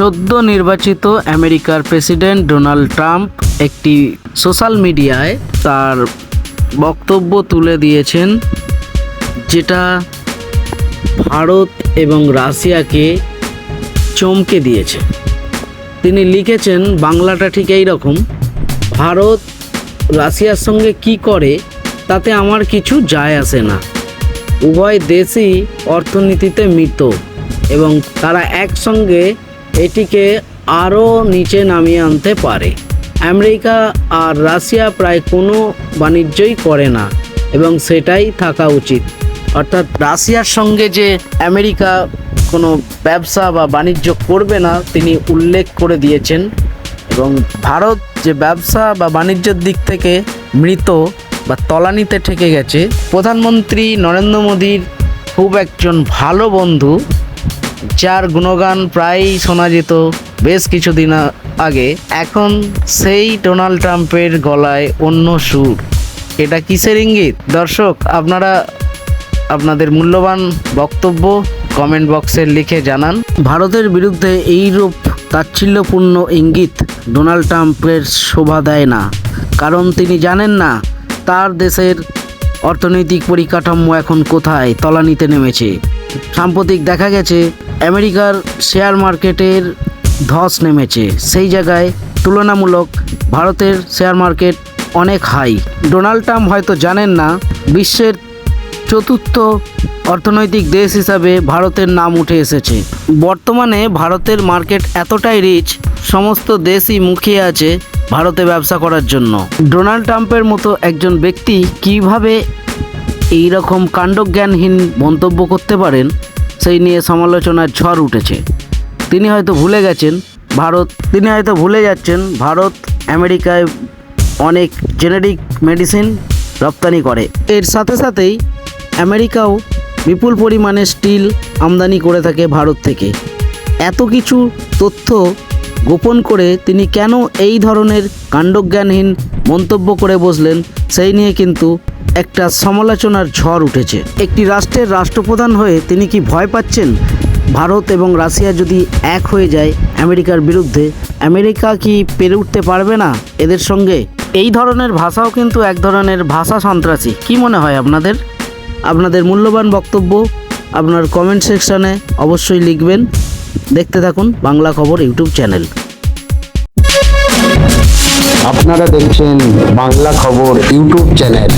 সদ্য নির্বাচিত আমেরিকার প্রেসিডেন্ট ডোনাল্ড ট্রাম্প একটি সোশ্যাল মিডিয়ায় তার বক্তব্য তুলে দিয়েছেন, যেটা ভারত এবং রাশিয়াকে চমকে দিয়েছে। তিনি লিখেছেন, বাংলাটা ঠিক এই রকম, ভারত রাশিয়ার সঙ্গে কি করে তাতে আমার কিছু যায় আসে না। উভয় দেশই অর্থনীতিতে মৃত এবং তারা একসঙ্গে এটিকে আরও নিচে নামিয়ে আনতে পারে। আমেরিকা আর রাশিয়া প্রায় কোনো বাণিজ্যই করে না এবং সেটাই থাকা উচিত। অর্থাৎ রাশিয়ার সঙ্গে যে আমেরিকা কোনো ব্যবসা বা বাণিজ্য করবে না, তিনি উল্লেখ করে দিয়েছেন। এবং ভারত যে ব্যবসা বা বাণিজ্যের দিক থেকে মৃত বা তলানিতে ঠেকে গেছে, প্রধানমন্ত্রী নরেন্দ্র মোদীর খুব একজন ভালো বন্ধু। যার গুণগান প্রায়ই শোনা যেত বেশ কিছুদিন আগে, এখন সেই ডোনাল্ড ট্রাম্পের গলায় অন্য সুর। এটা কিসের ইঙ্গিত? দর্শক, আপনারা আপনাদের মূল্যবান বক্তব্য কমেন্ট বক্সে লিখে জানান। ভারতের বিরুদ্ধে এইরূপ তাচ্ছিল্যপূর্ণ ইঙ্গিত ডোনাল্ড ট্রাম্পের শোভা দেয় না। কারণ তিনি জানেন না, তার দেশের অর্থনৈতিক পরিকাঠামো এখন কোথায়? তলানিতে নেমেছে। সাম্প্রতিক দেখা গেছে, আমেরিকার শেয়ার মার্কেটের ধস নেমেছে। সেই জায়গায় তুলনামূলক ভারতের শেয়ার মার্কেট অনেক হাই। ডোনাল্ড ট্রাম্প হয়তো জানেন না, বিশ্বের চতুর্থ অর্থনৈতিক দেশ হিসাবে ভারতের নাম উঠে এসেছে। বর্তমানে ভারতের মার্কেট এতটাই রিচ সমস্ত দেশই মুখিয়ে আছে ভারতে ব্যবসা করার জন্য। ডোনাল্ড ট্রাম্পের মতো একজন ব্যক্তি কীভাবে এই রকম কাণ্ডজ্ঞানহীন মন্তব্য করতে পারেন, সেই নিয়ে সমালোচনার ঝড় উঠেছে। তিনি হয়তো ভুলে গেছেন, ভারত তিনি হয়তো ভুলে যাচ্ছেন, ভারত আমেরিকায় অনেক জেনেরিক মেডিসিন রপ্তানি করে। এর সাথে সাথেই আমেরিকাও বিপুল পরিমাণে স্টিল আমদানি করে থাকে ভারত থেকে। এত কিছু তথ্য গোপন করে তিনি কেন এই ধরনের কাণ্ডজ্ঞানহীন মন্তব্য করে বসলেন, সেই নিয়ে কিন্তু একটা সমালোচনার ঝড় উঠেছে। একটি রাষ্ট্রের রাষ্ট্রপ্রধান হয়ে তিনি কি ভয় পাচ্ছেন? ভারত এবং রাশিয়া যদি এক হয়ে যায় আমেরিকার বিরুদ্ধে, আমেরিকা কি পেরে উঠতে পারবে না এদের সঙ্গে? এই ধরনের ভাষাও কিন্তু এক ধরনের ভাষা সন্ত্রাসী। কি মনে হয় আপনাদের? আপনাদের মূল্যবান বক্তব্য আপনার কমেন্ট সেকশনে অবশ্যই লিখবেন। দেখতে থাকুন বাংলা খবর ইউটিউব চ্যানেল। আপনারা দেখছেন বাংলা খবর ইউটিউব চ্যানেল।